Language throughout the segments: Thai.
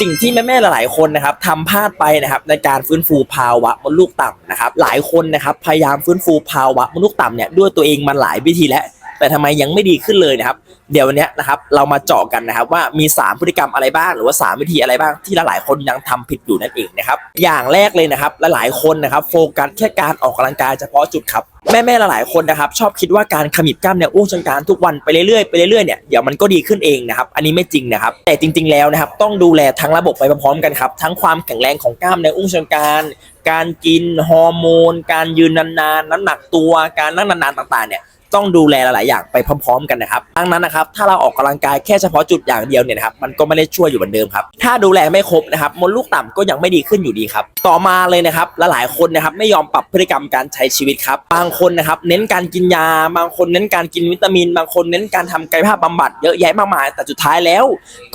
สิ่งที่แม่ๆหลายๆคนนะครับทำพลาดไปนะครับในการฟื้นฟูภาวะมดลูกต่ำนะครับหลายคนนะครับพยายามฟื้นฟูภาวะมดลูกต่ำเนี่ยด้วยตัวเองมันหลายวิธีแล้ว แต่ทำไมยังไม่ดีขึ้นเลยนะครับ เดี๋ยววันนี้นะครับเรามาเจาะกันนะครับว่ามี 3 พฤติกรรมอะไรบ้าง หรือว่า 3 วิธีอะไรบ้างที่หลายๆคนยังทำผิดอยู่นั่นเองนะครับอย่างแรกเลยนะครับหลายๆคนนะครับโฟกัสแค่การออกกำลังกายเฉพาะจุดครับแม่ๆหลายๆคนนะครับชอบคิดว่าการขมิบกล้ามเนื้ออุ้งเชิงกรานทุกวันไปเรื่อยๆไปเรื่อยๆเนี่ยเดี๋ยวมันก็ดีขึ้นเองนะครับอันนี้ไม่จริงนะครับ แต่จริง ๆแล้วนะครับต้องดูแลทั้งระบบไปพร้อมๆกันครับทั้งความแข็งแรงของกล้ามเนื้ออุ้งเชิงกรานการกินฮอร์โมน การยืนนานๆ น้ำหนักตัวการนั่งนานๆต่างๆเนี่ย ต้องดูแลหลาย ๆ อย่างไปพร้อม ๆ กันนะครับดังนั้นนะครับ ถ้าเราออกกำลังกายแค่เฉพาะจุดอย่างเดียวเนี่ยนะครับ มันก็ไม่ได้ช่วยอยู่เหมือนเดิมครับ ถ้าดูแลไม่ครบนะครับ มดลูกต่ำก็ยังไม่ดีขึ้นอยู่ดีครับ ต่อมาเลยนะครับ หลาย ๆ คนนะครับไม่ยอมปรับพฤติกรรมการใช้ชีวิตครับ บางคนนะครับเน้นการกินยา บางคนเน้นการกินวิตามิน บางคนเน้นการทำกายภาพบำบัดเยอะแยะมากมาย แต่สุดท้ายแล้ว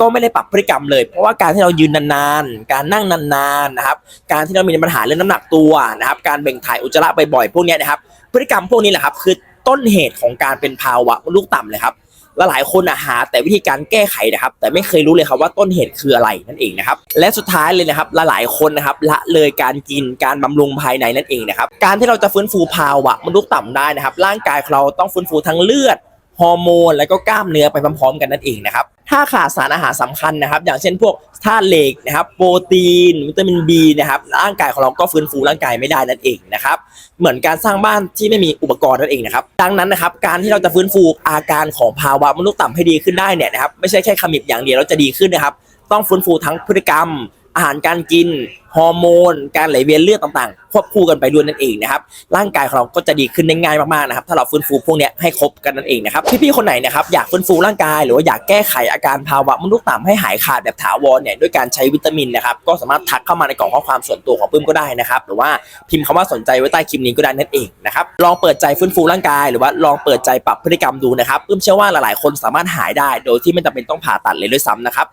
ก็ไม่ได้ปรับพฤติกรรมเลย เพราะว่าการที่เรายืนนานๆ การนั่งนานๆ นะครับ การที่เรามีปัญหาเรื่องน้ำหนักตัวนะครับ การเบ่งถ่ายอุจจาระบ่อยๆ พวกนี้ยนะครับ พฤติกรรมพวกนี้แหละครับคือ ต้นเหตุของการเป็นภาวะลูกต่ำเลยครับและหลายคนอะหาแต่วิธีการแก้ไขนะครับ แต่ไม่เคยรู้เลยครับว่าต้นเหตุคืออะไรนั่นเองนะครับ และสุดท้ายเลยนะครับลหลายคนนะครับละเลยการกินการบำรุงภายในนั่นเองนะครับ การที่เราจะฟื้นฟูภาวะมดลูกต่ำได้นะครับ ร่างกายเราต้องฟื้นฟูทั้งเลือด ฮอร์โมนและก็กล้ามเนื้อไปพร้อมๆกันนั่นเองนะครับถ้าขาดสารอาหารสำคัญนะครับ อย่างเช่นพวกธาตุเหล็กนะครับ โปรตีน วิตามิน B นะครับร่างกายของเราก็ฟื้นฟูร่างกายไม่ได้นั่นเองนะครับ เหมือนการสร้างบ้านที่ไม่มีอุปกรณ์นั่นเองนะครับ ดังนั้นนะครับ การที่เราจะฟื้นฟูอาการของภาวะมนุษย์ต่ำให้ดีขึ้นได้เนี่ยนะครับ ไม่ใช่แค่ขมิบอย่างเดียวแล้วจะดีขึ้นนะครับ ต้องฟื้นฟูทั้งพฤติกรรม อาหารการกินฮอร์โมน การไหลเวียนเลือดต่างๆ ควบคู่กันไปด้วยนั่นเองนะครับ ร่างกายของเราก็จะดีขึ้นได้ง่ายมากๆนะครับ ถ้าเราฟื้นฟูพวกนี้ให้ครบกันนั่นเองนะครับ พี่ๆคนไหนนะครับอยากฟื้นฟูร่างกาย หรือว่าอยากแก้ไขอาการภาวะมนุษย์ต่ำให้หายขาดแบบถาวรเนี่ยด้วยการใช้วิตามินนะครับก็สามารถทักเข้ามาในกล่องข้อความส่วนตัวของปื้มก็ได้นะครับ หรือว่าพิมพ์คำว่าสนใจไว้ใต้คลิปนี้ก็ได้นั่นเองนะครับลองเปิดใจฟื้นฟูร่างกาย หรือว่าลองเปิดใจปรับพฤติกรรมดูนะครับปื้มเชื่อว่าหลายๆคนสามารถหายได้ โดยที่ไม่จำเป็นต้องผ่าตัดเลยด้วยซ้ำนะครับ